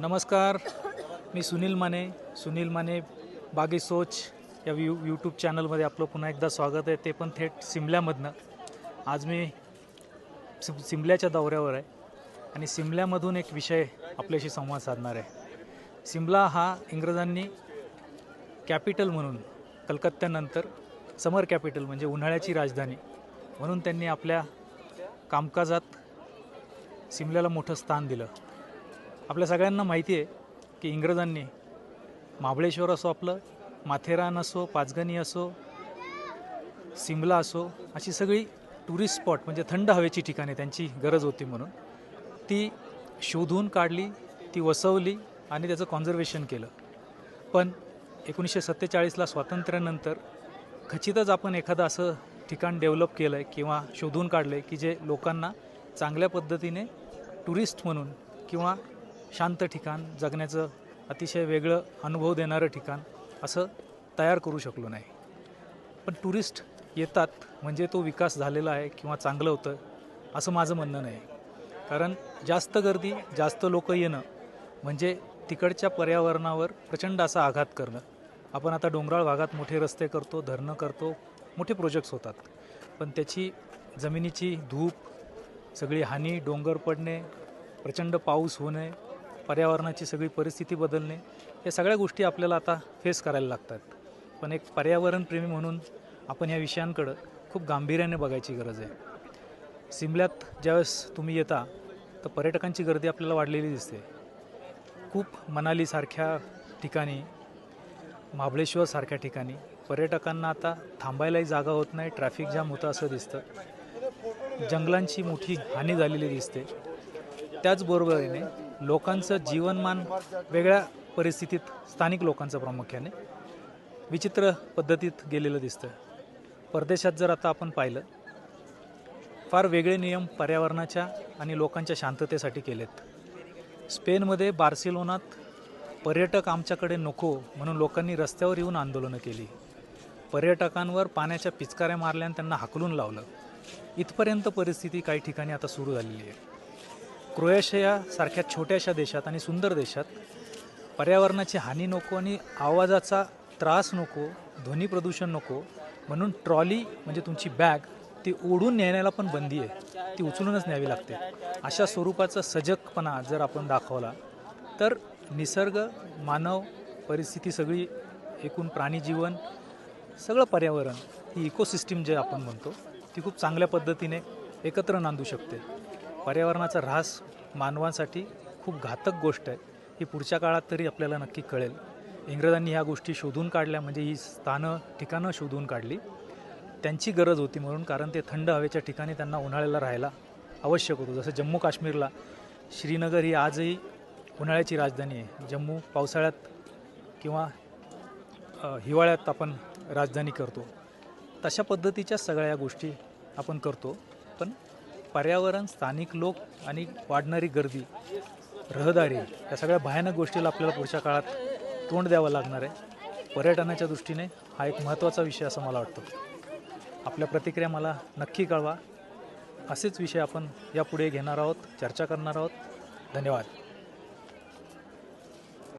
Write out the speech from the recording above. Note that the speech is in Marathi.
नमस्कार मी सुनील माने सुनील माने बागी सोच या यू यूट्यूब चॅनलमध्ये आपलं पुन्हा एकदा स्वागत आहे. ते पण थेट सिमल्यामधनं. आज मी सिम सिमल्याच्या दौऱ्यावर आहे आणि सिमल्यामधून एक विषय आपल्याशी संवाद साधणार आहे. सिमला हा इंग्रजांनी कॅपिटल म्हणून कलकत्त्यानंतर समर कॅपिटल म्हणजे उन्हाळ्याची राजधानी म्हणून त्यांनी आपल्या कामकाजात सिमल्याला मोठं स्थान दिलं. आपल्या सगळ्यांना माहिती आहे की इंग्रजांनी महाबळेश्वर असो आपलं माथेरान असो पाचगणी असो सिमला असो अशी सगळी टुरिस्ट स्पॉट म्हणजे थंड हवेची ठिकाणे त्यांची गरज होती म्हणून ती शोधून काढली ती वसवली आणि त्याचं कॉन्झर्वेशन केलं. पण एकोणीसशे सत्तेचाळीसला स्वातंत्र्यानंतर खचितच आपण एखादं असं ठिकाण डेव्हलप केलं आहे किंवा शोधून काढलं आहे की जे लोकांना चांगल्या पद्धतीने टुरिस्ट म्हणून किंवा शांत ठिकाण जगण्याचं अतिशय वेगळं अनुभव देणारं ठिकाण असं तयार करू शकलो नाही. पण टुरिस्ट येतात म्हणजे तो विकास झालेला आहे किंवा चांगलं होतं असं माझं म्हणणं नाही. कारण जास्त गर्दी जास्त लोक येणं म्हणजे तिकडच्या पर्यावरणावर प्रचंड असा आघात करणं. आपण आता डोंगराळ भागात मोठे रस्ते करतो धरणं करतो मोठे प्रोजेक्ट्स होतात. पण त्याची जमिनीची धूप सगळी हानी डोंगर पडणे प्रचंड पाऊस होणे पर्यावरणाची सगळी परिस्थिती बदलणे या सगळ्या गोष्टी आपल्याला आता फेस करायला लागतात. पण एक पर्यावरणप्रेमी म्हणून आपण या विषयांकडं खूप गांभीर्याने बघायची गरज आहे. सिमल्यात ज्यावेळेस तुम्ही येता तर पर्यटकांची गर्दी आपल्याला वाढलेली दिसते. खूप मनालीसारख्या ठिकाणी महाबळेश्वरसारख्या ठिकाणी पर्यटकांना आता थांबायलाही जागा होत नाही ट्रॅफिक जाम होतं असं दिसतं. जंगलांची मोठी हानी झालेली दिसते. त्याचबरोबरीने लोकांचं जीवनमान वेगळ्या परिस्थितीत स्थानिक लोकांचं प्रामुख्याने विचित्र पद्धतीत गेलेलं दिसतं परदेशात जर आता आपण पाहिलं फार वेगळे नियम पर्यावरणाच्या आणि लोकांच्या शांततेसाठी केलेत. स्पेनमध्ये बार्सिलोनात पर्यटक आमच्याकडे नको म्हणून लोकांनी रस्त्यावर येऊन आंदोलनं केली. पर्यटकांवर पाण्याच्या पिचकाऱ्या मारल्या त्यांना हाकलून लावलं. इथपर्यंत परिस्थिती काही ठिकाणी आता सुरू झालेली आहे. क्रोएशियासारख्या छोट्याशा देशात आणि सुंदर देशात पर्यावरणाची हानी नको आणि आवाजाचा त्रास नको ध्वनी प्रदूषण नको म्हणून ट्रॉली म्हणजे तुमची बॅग ती ओढून नेण्याला पण बंदी आहे. ती उचलूनच न्यावी लागते. अशा स्वरूपाचा सजगपणा जर आपण दाखवला तर निसर्ग मानव परिस्थिती सगळी एकूण प्राणीजीवन सगळं पर्यावरण ही इकोसिस्टीम जे आपण म्हणतो ती खूप चांगल्या पद्धतीने एकत्र नांदू शकते. पर्यावरणाचा ऱ्हास मानवांसाठी खूप घातक गोष्ट आहे. ही पुढच्या काळात तरी आपल्याला नक्की कळेल. इंग्रजांनी ह्या गोष्टी शोधून काढल्या म्हणजे ही स्थानं ठिकाणं शोधून काढली. त्यांची गरज होती म्हणून कारण ते थंड हवेच्या ठिकाणी त्यांना उन्हाळ्याला राहायला आवश्यक होतं. जसं जम्मू काश्मीरला श्रीनगर ही आजही उन्हाळ्याची राजधानी आहे. जम्मू पावसाळ्यात किंवा हिवाळ्यात आपण राजधानी करतो. तशा पद्धतीच्या सगळ्या गोष्टी आपण करतो. पण पर्यावरण स्थानिक लोक आणि वाढणारी गर्दी रहदारी या सगळ्या भयानक गोष्टीला आपल्याला पुढच्या काळात तोंड द्यावं लागणार आहे. पर्यटनाच्या दृष्टीने हा एक महत्त्वाचा विषय असं मला वाटतं. आपल्या प्रतिक्रिया मला नक्की कळवा. असेच विषय आपण यापुढे घेणार आहोत चर्चा करणार आहोत. धन्यवाद.